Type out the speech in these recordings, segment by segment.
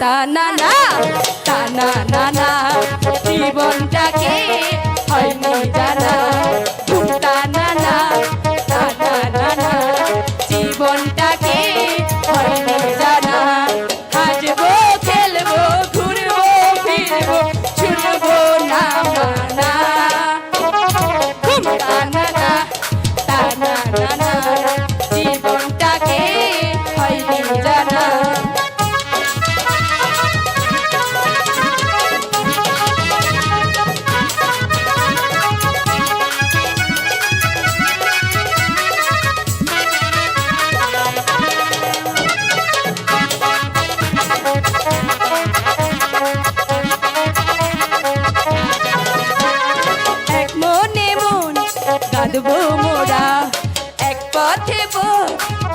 তা না না, তা না না না। জীবনটাকে হয়নি জানা তা না না, তা না না। জীবনটাকে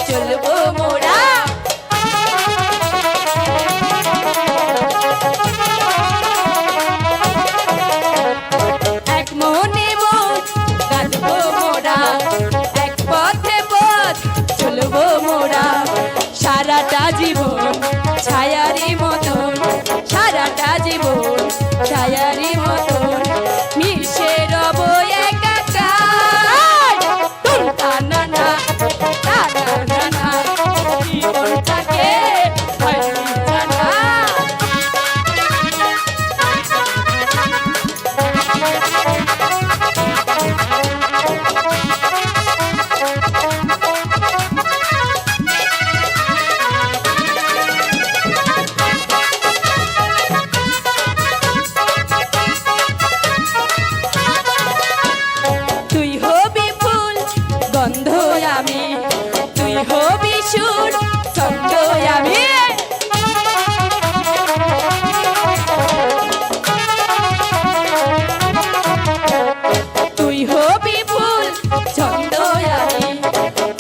চলবো মোরা। সুর ছন্দ আমি তুই হবি ফুল ছন্দ আমি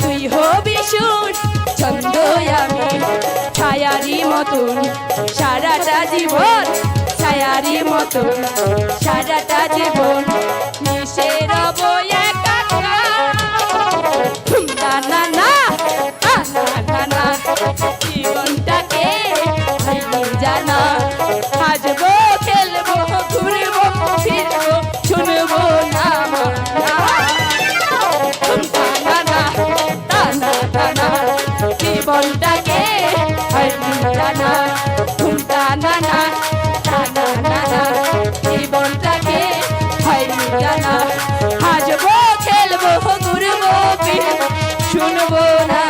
তুই হবি সুর ছন্দ আমি ছায়ারি মতন, সারাটা জীবন। ছায়ারি মতন, সারাটা জীবন। মিশে জানা। হাসবো খেলব ঘুরবো ফিরবো শুনব না হাসবো খেলব ঘুরবো শুনব না